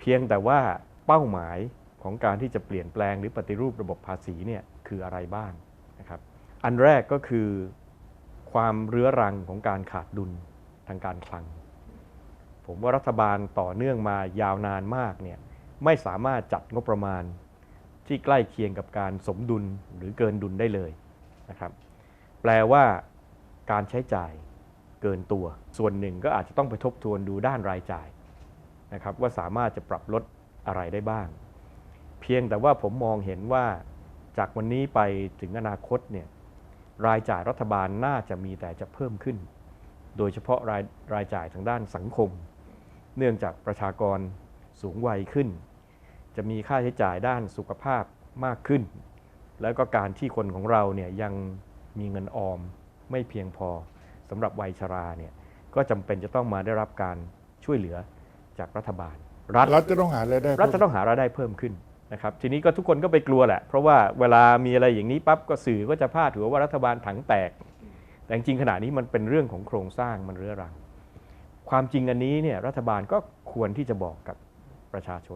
เพียงแต่ว่าเป้าหมายของการที่จะเปลี่ยนแปลงหรือปฏิรูประบบภาษีเนี่ยคืออะไรบ้างนะครับ อันแรกก็คือความเรื้อรังของการขาดดุลทางการคลัง ผมว่ารัฐบาลต่อเนื่องมายาวนานมากเนี่ยไม่สามารถจัดงบประมาณที่ใกล้เคียงกับการสมดุลหรือเกินดุลได้เลยนะครับ แปลว่าการใช้จ่ายเกินตัว ส่วนหนึ่งก็อาจจะต้องไปทบทวนดูด้านรายจ่าย นะครับว่าสามารถจะปรับลดอะไรได้บ้าง เพียงแต่ว่าผมมองเห็นว่าจากวันนี้ไปถึงอนาคตเนี่ยรายจ่ายรัฐบาลน่าจะมีแต่จะเพิ่มขึ้น โดยเฉพาะรายรายจ่ายทางด้านสังคม เนื่องจากประชากรสูงวัยขึ้น จะมีค่าใช้จ่ายด้านสุขภาพมากขึ้น แล้วก็การที่คนของเราเนี่ยยังมีเงินออมไม่เพียงพอสำหรับวัยชราเนี่ยก็จำเป็นจะต้องมาได้รับการช่วยเหลือ จากรัฐบาล รัฐรัฐจะต้องหารายได้รัฐเพิ่มจะต้องหารายได้เพิ่มขึ้นนะครับทีนี้ก็ทุกคนก็ไปกลัวแหละ เพราะว่าเวลามีอะไรอย่างนี้ปั๊บก็สื่อก็จะพาดหัวว่ารัฐบาลถังแตก แต่จริงๆขณะนี้มันเป็นเรื่องของโครงสร้างมันเรื้อรัง ความจริงอันนี้เนี่ยรัฐบาลก็ควรที่จะบอกกับประชาชน